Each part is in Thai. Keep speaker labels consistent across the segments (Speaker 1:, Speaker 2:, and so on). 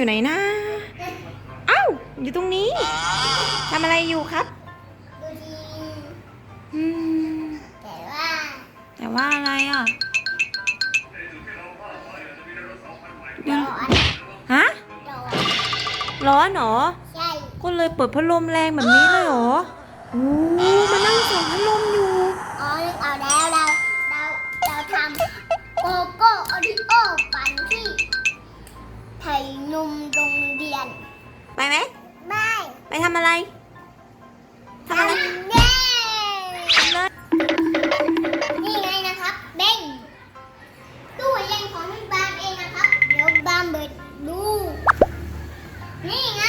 Speaker 1: อยู่ไหนนะเอ้าอยู่ตรงนี้ทำอะไรอยู่ครับ
Speaker 2: ดูดี
Speaker 1: อืม
Speaker 2: แต่ว่า
Speaker 1: แต่ว่าอะไรอะ
Speaker 2: ร้อน
Speaker 1: ฮะ
Speaker 2: ร้อน
Speaker 1: ร้อนเหรอ
Speaker 2: ใช่
Speaker 1: ก็เลยเปิดพัดลมแรงแบบนี้เลยเหรอโอ้มานั่งส่องพัดลมอยู่
Speaker 2: อ๋อนึกเอาแล้วเราเราเราทำโกโก้โอริโอปั่นที่ ไถ่นมโรงเรียน
Speaker 1: ไปไหม
Speaker 2: ไม่
Speaker 1: ไปทำอะไร ทำอะไร
Speaker 2: เย้
Speaker 1: ทำเลย
Speaker 2: นี่ไงนะครับ เบ้งตู้เย็นของบามเองนะครับ เดี๋ยวบามเบิดดู นี่ไง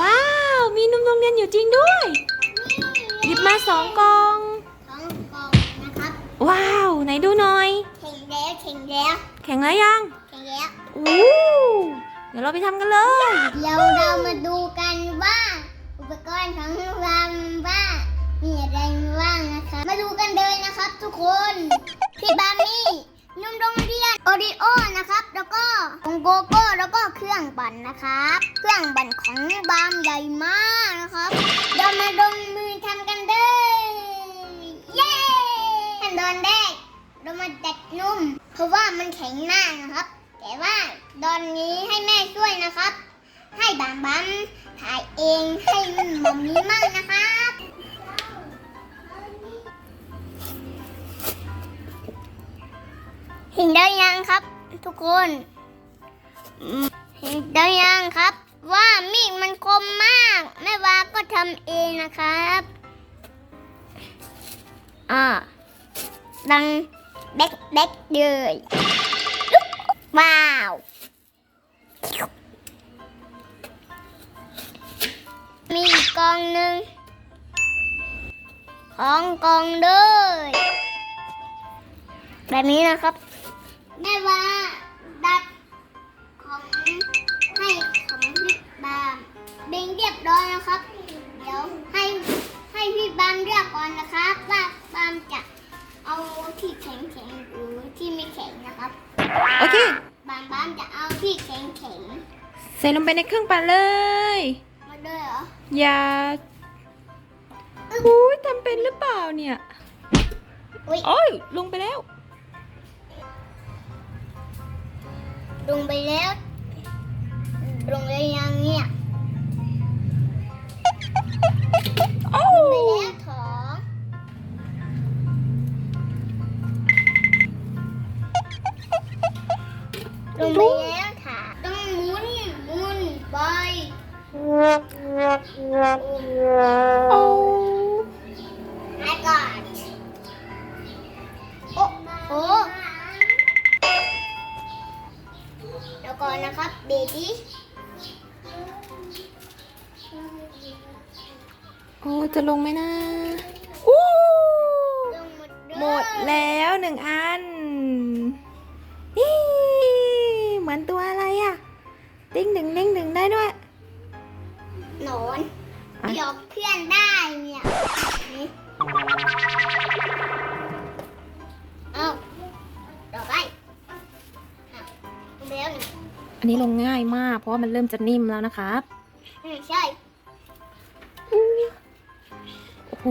Speaker 1: ว้าว มีนมโรงเรียนอยู่จริงด้วย หยิบมาสองกล่อง
Speaker 2: สองกล่องนะครับ
Speaker 1: ว้าว ไหนดูหน่อย
Speaker 2: แข่งแล้วแข่งแล้ว
Speaker 1: แข็งแล้วยัง
Speaker 2: แข่งแล้ว
Speaker 1: โอ้เดี๋ยวเราไปทำกันเลย
Speaker 2: เดี๋ยวเรามาดูกันว่า อุปกรณ์ของเราว่ามีอะไรบ้างนะคะ มาดูกันเลยนะครับ ทุกคนพี่บามี่นมโรงเรียนโอริโอนะครับ แล้วก็ของโกโก้แล้วก็เครื่องปั่นนะครับ เครื่องปั่นของบามใหญ่มากนะครับเดี๋ยวมาลงมือทำกันเลยเย้ขั้นตอนแรกเรามาดัดนุ่ม เพราะว่ามันแข็งมากนะครับ แต่ว่าตอนนี้ให้แม่ช่วยนะครับ ให้บามบัมถ่ายเองให้มันหมอมนี้มั่งนะครับเห็นได้ยังครับ ทุกคนเห็นได้ยังครับ ว่ามีดมันคมมากแม่วาก็ทำเองนะครับอ่าดังเด็กเด็กเลย ว้าว มีอีกกองหนึ่งของกองเลยแบบนี้นะครับแม่ว่าดัดของให้ของพี่บามเบงเรียบร้อยนะครับ เดี๋ยวให้ให้พี่บามเลือกก่อนนะครับ ว่าบามจะเอาที่แข็งแข็งๆหรือที่ไม่แข็งนะครับ
Speaker 1: โอเค
Speaker 2: บามบามจะเอาที่แข็งแข็ง
Speaker 1: ใส่ลงไปในเครื่องปั่นเลย
Speaker 2: ๆมาด้วยเหรอ
Speaker 1: อย่าอุ้ยทำเป็นหรือเปล่าเนี่ย
Speaker 2: อุ้ย
Speaker 1: โอ้ยลงไปแล้ว
Speaker 2: ลงไปแล้วลงเลยยังเนี่ย
Speaker 1: โอ้
Speaker 2: ไอ้ก่อนโอ้โหเดี๋ยวก่อนนะครับเบบี้
Speaker 1: โอ้จะลงไหมนะอู้
Speaker 2: ลงหมดเลย
Speaker 1: หมดแล้วหนึ่งอัน นี่ เหมือนตัวอะไรอะดิ้งดึงดิ้งดึงได้ด้วย
Speaker 2: หนอน
Speaker 1: อะ
Speaker 2: หยอกเพื่อนได้เนี่ยนี่เอาต่อไปอะลงไปแล้วหนึ่ง
Speaker 1: อันนี้ลงง่ายมาก เพราะว่ามันเริ่มจะนิ่มแล้วนะครับ
Speaker 2: ไม่ใช่
Speaker 1: โอ้โห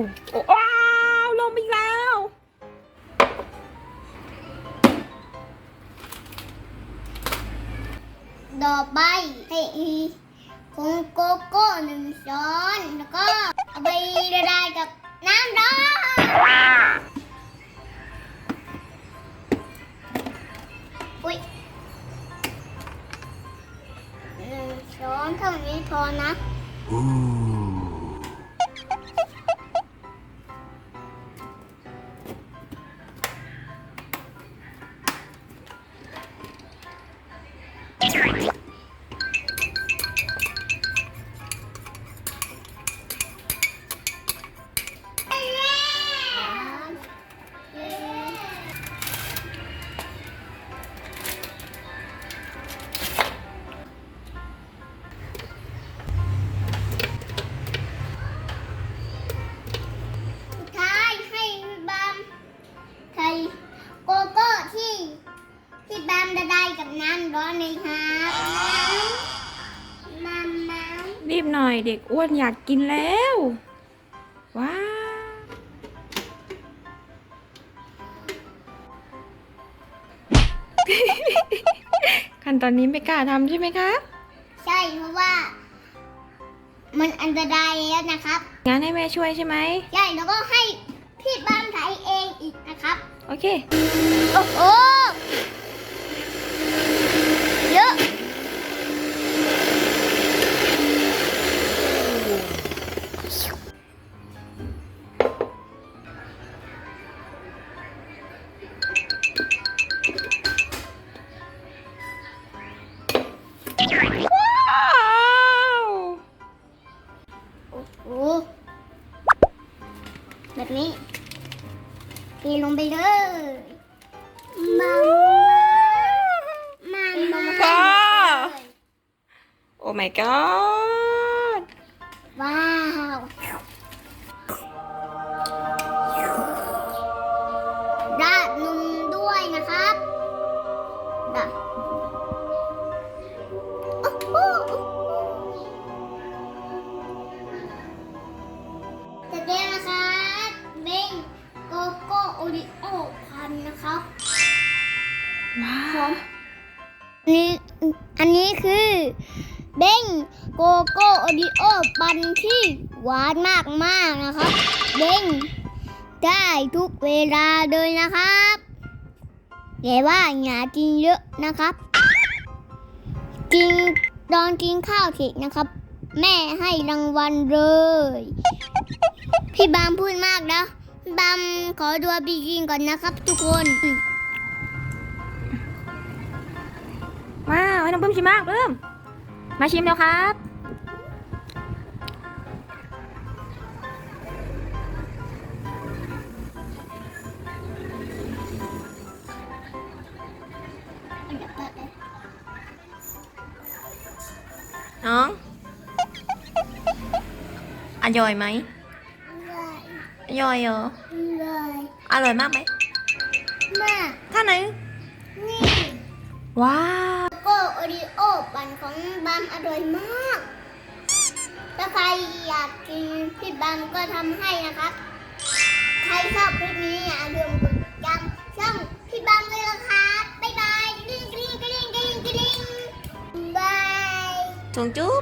Speaker 2: เด็
Speaker 1: กอ้วนอยากกินแล้ว ว้าวขั้นตอนนี้ไม่กล้าทำใช่ไหมครับ
Speaker 2: ใช่เพราะว่า มันอันตรายแล้วนะครับ
Speaker 1: งั้นให้แม่ช่วยใช่ไหม
Speaker 2: ใช่ แล้วก็ให้พี่บ้านไทยเองอีกนะครับ
Speaker 1: โอเค
Speaker 2: โอ้โห โอ้โหแบบนี้เทลงไปเลยมามามามา
Speaker 1: ว้าวโอ้ my god
Speaker 2: ว้าว ว้าวนี่อันนี้คือเบ้งโกโก้โอริโอปันที่หวานมากมากๆนะครับ เบ้งได้ทุกเวลาเลยนะครับแต่ว่าอย่ากินเยอะนะครับกินตอนกินข้าวเสร็จนะครับ แม่ให้รางวัลเลย พี่บามพูดมากแล้วบามขอตัวไปกินก่อนนะครับ ทุกคน
Speaker 1: ว้าวให้น้องปื้มชิมมากปื้มมาชิมแล้วครับ น้องอร่อยไหมอร่อยเหรอ
Speaker 2: เลย
Speaker 1: อร่อยมากไหม
Speaker 2: มาก
Speaker 1: ท่าไหน
Speaker 2: นี่
Speaker 1: ว้าว
Speaker 2: โอบปั่นของบามอร่อยมาก ถ้าใครอยากกินพี่บามก็ทำให้นะครับ ใครชอบคลิปนี้อย่าลืมกดติดตามช่องพี่บามเลยนะครับ บ๊ายบายกริ๊งกริ๊งกริ๊งกริ๊งกริ๊งบาย
Speaker 1: จงจุ๊บ